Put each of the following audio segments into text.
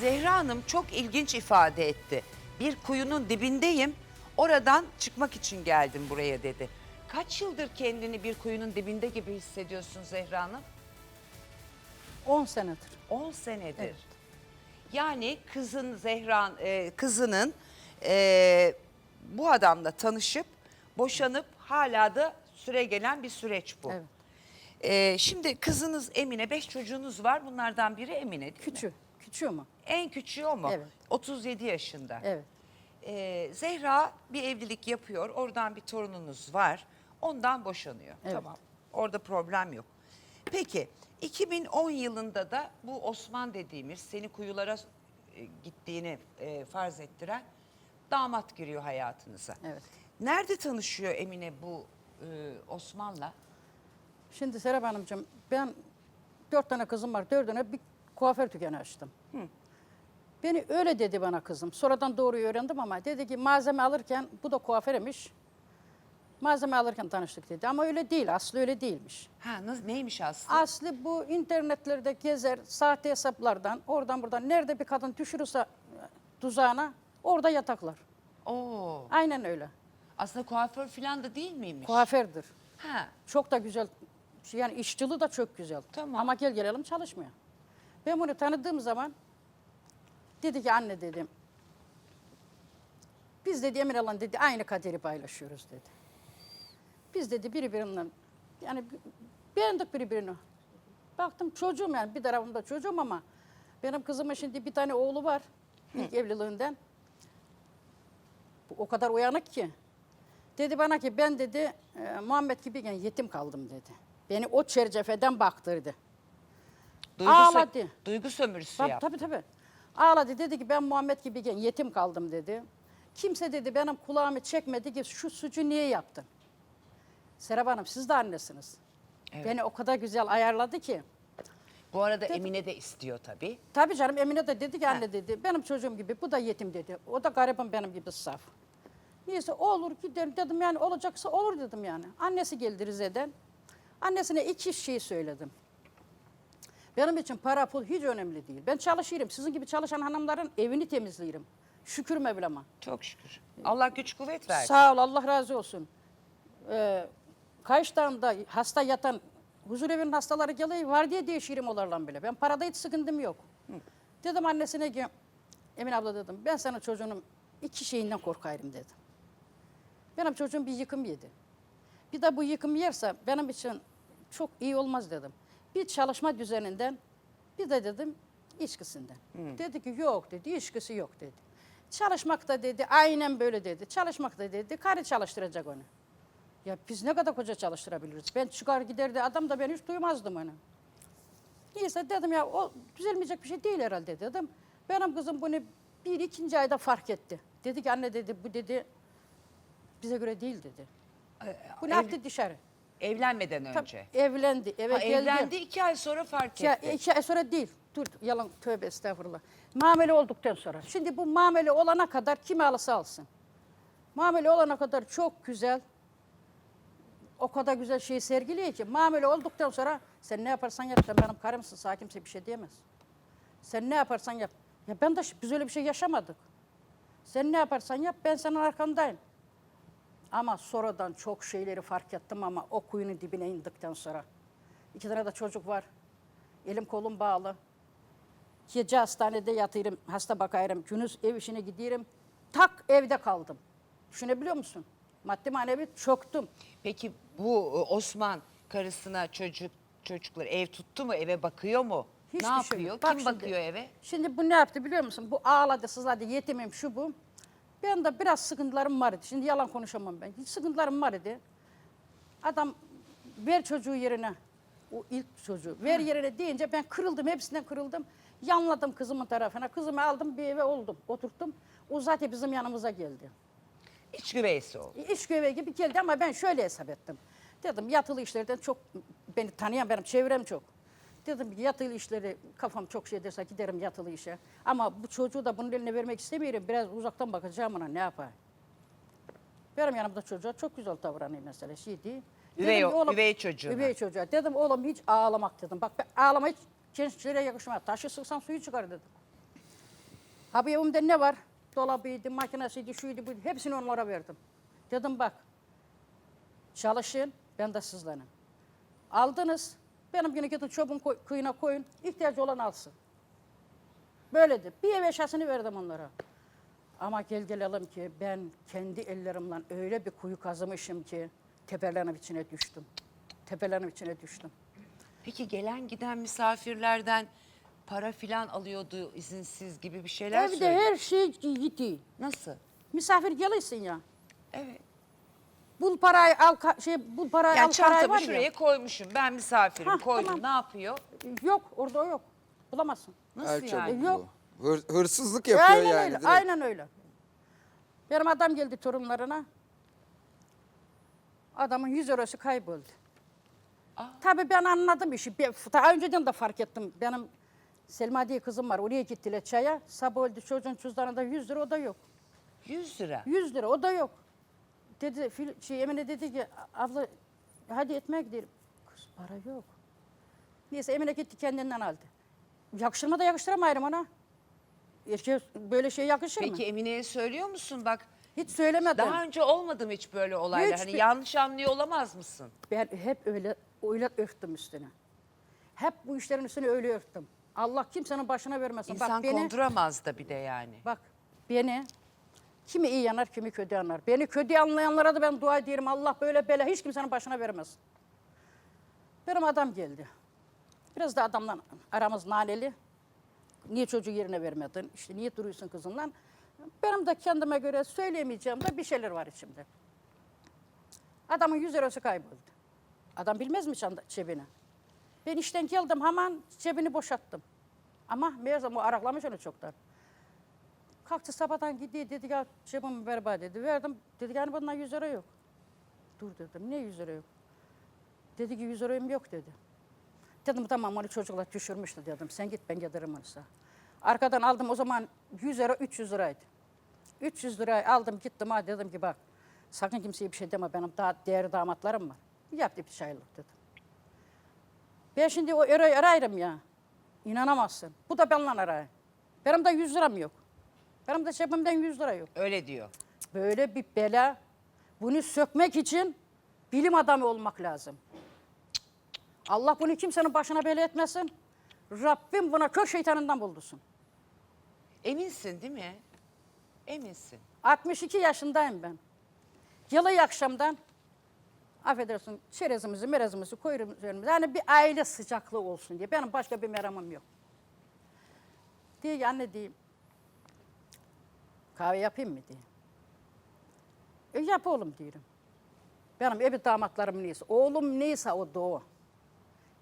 Zehra Hanım çok ilginç ifade etti. Bir kuyunun dibindeyim, oradan çıkmak için geldim buraya dedi. Kaç yıldır kendini bir kuyunun dibinde gibi hissediyorsun Zehra Hanım? 10 senedir. 10 senedir. Evet. Yani kızın Zehra e, kızının e, bu adamla tanışıp boşanıp hala da süre gelen bir süreç bu. Evet. E, şimdi kızınız Emine, beş çocuğunuz var. Bunlardan biri Emine değil mi? Küçüğü. Küçüğü mü? En küçüğü o mu? Evet. 37 yaşında. Evet. Ee, Zehra bir evlilik yapıyor. Oradan bir torununuz var. Ondan boşanıyor. Evet. Tamam. Orada problem yok. Peki 2010 yılında da bu Osman dediğimiz seni kuyulara e, gittiğini e, farz ettiren damat giriyor hayatınıza. Evet. Nerede tanışıyor Emine bu e, Osman'la? Şimdi Serap Hanımcığım ben dört tane kızım var. Dördüne bir kuaför dükkanı açtım. Beni öyle dedi bana kızım. Sonradan doğruyu öğrendim ama dedi ki malzeme alırken bu da kuaförmüş. Malzeme alırken tanıştık dedi. Ama öyle değil. Aslı öyle değilmiş. Ha nasıl, neymiş aslında? Aslı bu internetlerde gezer, sahte hesaplardan, oradan buradan nerede bir kadın düşürürse tuzağına orada yataklar. Oo. Aynen öyle. Aslında kuaför falan da değil miymiş? Kuafördür. Ha. Çok da güzel. Yani işçiliği da çok güzel. Tamam. Ama gel gelelim çalışmıyor. Ben bunu tanıdığım zaman dedi ki anne dedim. Biz dedi Emir Alan dedi aynı kaderi paylaşıyoruz dedi. Biz dedi birbirinden yani beğendik birbirini. Baktım çocuğum yani bir tarafımda çocuğum ama benim kızımın şimdi bir tane oğlu var ilk evliliğinden. Bu O kadar uyanık ki. Dedi bana ki ben dedi e, Muhammed gibiyken yetim kaldım dedi. Beni o çerçeveden baktırdı. Duygu, sö- Ağladı. duygu sömürüsü Tabii yap. tabii. tabii. Ağladı dedi ki ben Muhammed gibiyken yetim kaldım dedi. Kimse dedi benim kulağımı çekmedi ki şu suçu niye yaptın? Serap Hanım siz de annesiniz. Evet. Beni o kadar güzel ayarladı ki. Bu arada Emine de istiyor tabii. Tabii canım Emine de dedi ki anne dedi benim çocuğum gibi bu da yetim dedi. O da garibim benim gibi saf. Neyse olur giderim dedim yani olacaksa olur dedim yani. Annesi geldi Rize'den. Annesine iki şey söyledim. Benim için para pul hiç önemli değil. Ben çalışırım. Sizin gibi çalışan hanımların evini temizleyirim. Şükür Mevlam'a. Çok şükür. Allah güç kuvvet versin. Sağ ol Allah razı olsun. Ee, Kayıştağ'ında hasta yatan huzur evinin hastaları geliyor var diye değişirim onlarla bile. Ben parada hiç sıkıntım yok. Dedim annesine ki Emin abla dedim ben sana çocuğunun iki şeyinden korkarım dedim. Benim çocuğum bir yıkım yedi. Bir de bu yıkım yerse benim için çok iyi olmaz dedim. Bir çalışma düzeninden bir de dedim içkisinden. Dedi ki yok dedi içkisi yok dedi. Çalışmakta dedi aynen böyle dedi. Çalışmakta dedi karı çalıştıracak onu. Ya biz ne kadar koca çalıştırabiliriz? Ben çıkar giderdi adam da ben hiç duymazdım onu. Neyse dedim ya o düzelmeyecek bir şey değil herhalde dedim. Benim kızım bunu bir ikinci ayda fark etti. Dedi ki anne dedi bu dedi bize göre değil dedi. Bu ne Ev- yaptı dışarı? Evlenmeden Tabii, önce. evlendi eve Ha, geldi. evlendi iki ay sonra fark Ya, etti. iki ay sonra değil. Dur yalan tövbe estağfurullah. Mamele olduktan sonra. Şimdi bu mamele olana kadar kim alırsa alsın. Mamele olana kadar çok güzel. O kadar güzel şey sergiliyor ki. Mamele olduktan sonra sen ne yaparsan yap. Sen benim karımsın. Sağ kimse bir şey diyemez. Sen ne yaparsan yap. Ya ben de biz öyle bir şey yaşamadık. Sen ne yaparsan yap ben senin arkandayım. Ama sonradan çok şeyleri fark ettim ama o kuyunun dibine indikten sonra. İki tane de çocuk var. Elim kolum bağlı. Gece hastanede yatırım, hasta bakıyorum. Gündüz ev işine gidiyorum. Tak evde kaldım. Düşünebiliyor musun? Maddi manevi çöktüm. Peki bu e, Osman karısına çocuk çocuklar ev tuttu mu? Eve bakıyor mu? Hiçbir ne şey yapıyor? Bak Kim şimdi, bakıyor eve? Şimdi bu ne yaptı biliyor musun? Bu ağladı, sızladı, yetimim şu bu. Ben de biraz sıkıntılarım var idi. Şimdi yalan konuşamam ben. Hiç sıkıntılarım var idi. Adam ver çocuğu yerine. O ilk çocuğu. Ver yerine deyince ben kırıldım. Hepsinden kırıldım. Yanladım kızımın tarafına. Kızımı aldım bir eve oldum. Oturttum. O zaten bizim yanımıza geldi. İç güveysi oldu. İş görevi gibi geldi ama ben şöyle hesap ettim. Dedim yatılı işlerden çok beni tanıyan benim çevrem çok. Dedim yatılı işleri kafam çok şey derse giderim yatılı işe. Ama bu çocuğu da bunun eline vermek istemiyorum. Biraz uzaktan bakacağım ona ne yapar. Benim yanımda çocuğa çok güzel davranıyor mesela şey değil. Üvey Dedim o- ki, üvey çocuğuna. Üvey çocuğa. Dedim oğlum hiç ağlamak dedim. Bak ben ağlama hiç gençlere yakışmaz. Taşı sıksan suyu çıkar dedim. Ha bu evimde ne var? Dolabıydı, makinesiydi, şuydu, buydu. Hepsini onlara verdim. Dedim bak, çalışın, ben de sizlerim. Aldınız, benim yine gidin çöpün koy, kıyına koyun, ihtiyacı olan alsın. Böyledir. Bir ev eşyasını verdim onlara. Ama gel gelelim ki ben kendi ellerimle öyle bir kuyu kazımışım ki tepelerin içine düştüm. Tepelerin içine düştüm. Peki gelen giden misafirlerden para filan alıyordu izinsiz gibi bir şeyler Evde söylüyor. her şey gitti. Nasıl? Misafir gelirsin ya. Evet. Bul parayı al ka- şey bul parayı Yani al parayı çantamı var şuraya ya. koymuşum. Ben misafirim Hah, koydum. tamam. Ne yapıyor? Yok orada o yok. Bulamazsın. Nasıl El yani? Yok. Hır- hırsızlık yapıyor aynen yani öyle. direkt. Aynen öyle. Benim adam geldi torunlarına. Adamın 100 eurosu kayboldu. Aa. Tabii ben anladım işi. Bir- Daha önceden de fark ettim. Benim Selma diye kızım var. Oraya gittiler çaya. Sabah oldu çocuğun cüzdanında 100 lira o da yok. 100 lira. 100 lira o da yok. Dedi Fil- şey, Emine dedi ki abla hadi etmeye gidelim. Kız para yok. Neyse Emine gitti kendinden aldı. Yakışır mı da yakıştıramayırım ona. Erkeğe böyle şey yakışır mı? Peki Emine'ye söylüyor musun? Bak Hiç söylemedim. daha önce olmadı mı hiç böyle olaylar? Hiç hani bir- yanlış anlıyor olamaz mısın? Ben hep öyle öyle örttüm üstüne. Hep bu işlerin üstüne öyle örttüm. Allah kimsenin başına vermesin. İnsan bak beni, konduramaz da bir de yani. bak beni kimi iyi yanar kimi kötü yanar. Beni kötü anlayanlara da ben dua ederim. Allah böyle bela hiç kimsenin başına vermez. Benim adam geldi. Biraz da adamla aramız naneli. Niye çocuğu yerine vermedin? İşte niye duruyorsun kızınla? Benim de kendime göre söyleyemeyeceğim de bir şeyler var içimde. Adamın 100 eurosu kayboldu. Adam bilmez mi cebini? Ben işten geldim hemen cebini boşalttım. Ama meğersem o araklamış onu çoktan. Kalktı sabahtan gidiyor dedi ya cebimi ver bana dedi. Verdim dedi yani bundan 100 lira yok. Dur dedim ne 100 lira yok? Dedi ki 100 liram yok dedi. Dedim tamam onu çocuklar düşürmüştü dedim. Sen git ben gelirim sana. Arkadan aldım o zaman 100 lira 300 liraydı. 300 lirayı aldım gittim ha dedim ki bak sakın kimseye bir şey deme benim daha değerli damatlarım var. Yaptı bir şeylik dedim. Ben şimdi o euroyu arayırım ya. İnanamazsın. Bu da benimle arayın. Benim de 100 liram yok. Benim de cebimden 100 lira yok. Öyle diyor. Böyle bir bela. Bunu sökmek için bilim adamı olmak lazım. Allah bunu kimsenin başına bela etmesin. Rabbim buna kör şeytanından buldursun. Eminsin değil mi? Eminsin. 62 yaşındayım ben. Yalı akşamdan affedersin çerezimizi merezimizi koyuyoruz üzerimize. Yani bir aile sıcaklığı olsun diye. Benim başka bir meramım yok. Diye anne diyeyim. Kahve yapayım mı diye. E yap oğlum diyorum. Benim evi damatlarım neyse. Oğlum neyse o da o.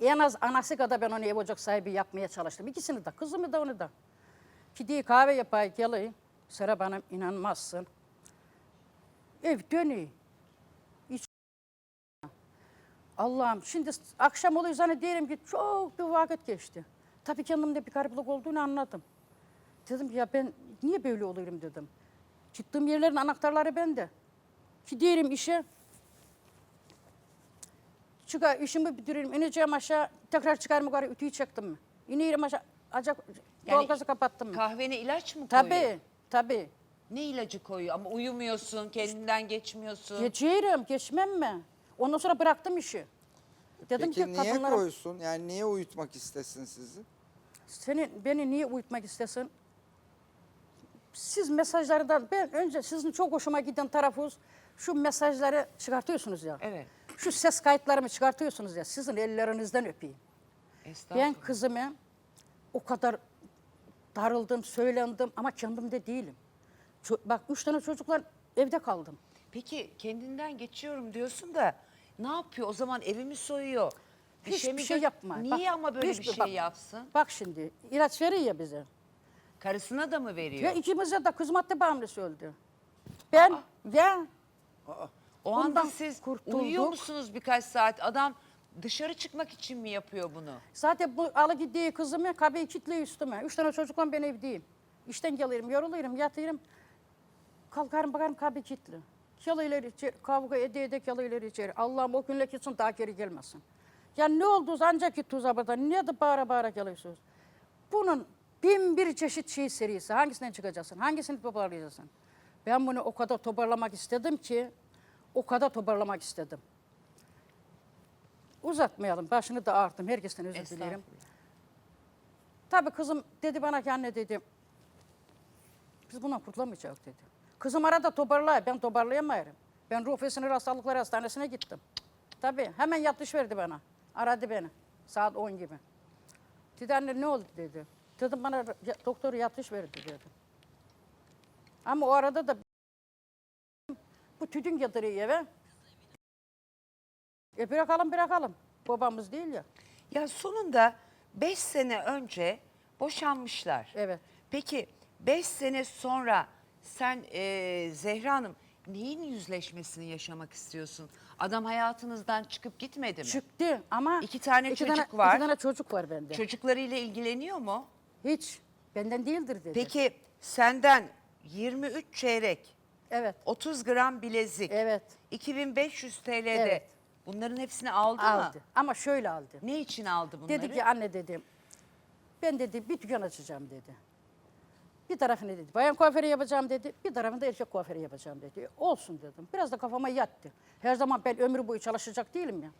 En az anası kadar ben onu ev ocak sahibi yapmaya çalıştım. İkisini de, kızımı da onu da. Gidiyor kahve yapayım, geleyim. Serap Hanım inanmazsın. Ev dönüyor. Allah'ım şimdi akşam oluyor zannediyorum ki çok bir vakit geçti. Tabii kendimde bir gariplik olduğunu anladım. Dedim ki ya ben niye böyle oluyorum dedim. Çıktığım yerlerin anahtarları bende. Gidiyorum işe. Çıkar işimi bitiririm. ineceğim aşağı. Tekrar çıkarım yukarı ütüyü çektim mi? İniyorum aşağı. Acak Yani doğalgazı kapattım mı? Kahvene ilaç mı koyuyor? Tabii, tabii. Ne ilacı koyuyor? Ama uyumuyorsun, kendinden geçmiyorsun. Geçiyorum, geçmem mi? Ondan sonra bıraktım işi. Dedim Peki ki niye kadınlara, koysun? Yani niye uyutmak istesin sizi? seni, beni niye uyutmak istesin? Siz mesajlardan, ben önce sizin çok hoşuma giden tarafınız, şu mesajları çıkartıyorsunuz ya. Evet. Şu ses kayıtlarımı çıkartıyorsunuz ya, sizin ellerinizden öpeyim. Ben kızımı o kadar darıldım, söylendim ama kendimde değilim. Ço- bak üç tane çocuklar evde kaldım. Peki kendinden geçiyorum diyorsun da ne yapıyor? O zaman evimi soyuyor. Hiçbir mi şey gö- yapma. Niye Bak, ama böyle bir hiçbir- şey bak. yapsın? Bak şimdi ilaç veriyor ya bize. Karısına da mı veriyor? Ya ikimize de kız madde bağımlısı öldü. Ben ya o anda siz kurtulduk. uyuyor musunuz birkaç saat? Adam dışarı çıkmak için mi yapıyor bunu? zaten bu alı gittiği kızımı kapıyı kilitliyor üstüme. Üç tane çocukla ben evdeyim. İşten gelirim, yoruluyorum, yatıyorum. Kalkarım bakarım kapı kilitli. Yalı ileri içeri, kavga ede ede yalı ileri içeri. Allah'ım o günle gitsin daha geri gelmesin. Ya ne oldu ancak ki tuzabadan niye de bağıra bağıra geliyorsunuz? Bunun Bin bir çeşit şey serisi. Hangisinden çıkacaksın? Hangisini toparlayacaksın? Ben bunu o kadar toparlamak istedim ki, o kadar toparlamak istedim. Uzatmayalım. Başını da ağrıttım. Herkesten özür dilerim. Tabii kızım dedi bana ki anne dedi. Biz bundan kurtulamayacağız dedi. Kızım arada toparlay. Ben toparlayamayarım. Ben ruh sinir hastalıkları hastanesine gittim. Tabii hemen yatış verdi bana. Aradı beni. Saat 10 gibi. Dedi anne ne oldu dedi. Dedim bana ya- doktor yatış verdi dedi. Ama o arada da bu tütün getiriyor eve. E bırakalım bırakalım. Babamız değil ya. Ya sonunda 5 sene önce boşanmışlar. Evet. Peki 5 sene sonra sen e, Zehra Hanım neyin yüzleşmesini yaşamak istiyorsun? Adam hayatınızdan çıkıp gitmedi mi? Çıktı ama İki tane çocuk var. İki tane çocuk var bende. Çocuklarıyla ilgileniyor mu? Hiç benden değildir dedi. Peki senden 23 çeyrek, Evet. 30 gram bilezik, Evet. 2500 TL'de Evet. bunların hepsini aldı, Aldı. mı? Ama şöyle aldı. Ne için aldı bunları? Dedi ki anne dedi. Ben dedi bir dükkan açacağım dedi. Bir tarafını dedi bayan kuaförü yapacağım dedi. Bir tarafını da erkek kuaförü yapacağım dedi. Olsun dedim. Biraz da kafama yattı. Her zaman ben ömrü boyu çalışacak değilim ya.